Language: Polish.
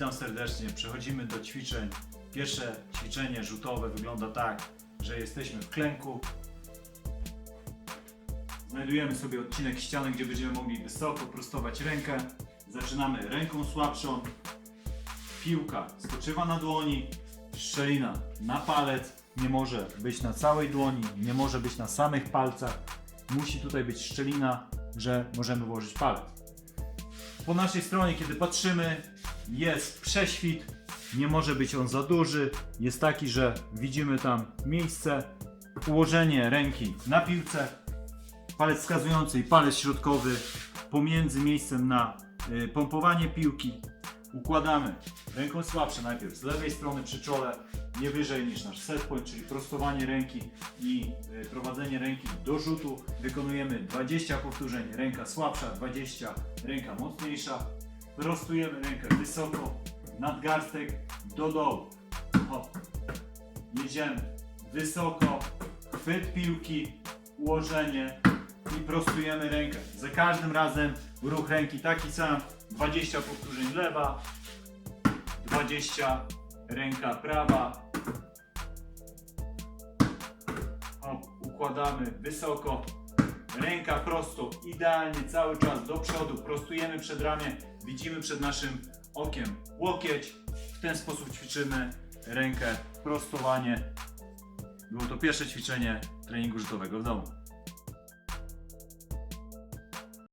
Witam serdecznie. Przechodzimy do ćwiczeń. Pierwsze ćwiczenie rzutowe wygląda tak, że jesteśmy w klęku. Znajdujemy sobie odcinek ściany, gdzie będziemy mogli wysoko prostować rękę. Zaczynamy ręką słabszą. Piłka spoczywa na dłoni. Szczelina na palec. Nie może być na całej dłoni, nie może być na samych palcach. Musi tutaj być szczelina, że możemy włożyć palec. Po naszej stronie, kiedy patrzymy, jest prześwit. Nie może być on za duży. Jest taki, że widzimy tam miejsce, ułożenie ręki na piłce, palec wskazujący i palec środkowy pomiędzy miejscem na y, pompowanie piłki. Układamy ręką słabsze najpierw z lewej strony przy czole, nie wyżej niż nasz set point, czyli prostowanie ręki i y, prowadzenie ręki do rzutu. Wykonujemy 20 powtórzeń, ręka słabsza, 20, ręka mocniejsza. Prostujemy rękę wysoko, nadgarstek do dołu. Hop. Jedziemy wysoko, chwyt piłki, ułożenie i prostujemy rękę. Za każdym razem ruch ręki taki sam. 20 powtórzeń lewa, 20 ręka prawa. Hop, układamy wysoko. Ręka prosto, idealnie cały czas do przodu. Prostujemy przed ramię, widzimy przed naszym okiem łokieć. W ten sposób ćwiczymy rękę, prostowanie. Było to pierwsze ćwiczenie treningu rzutowego w domu.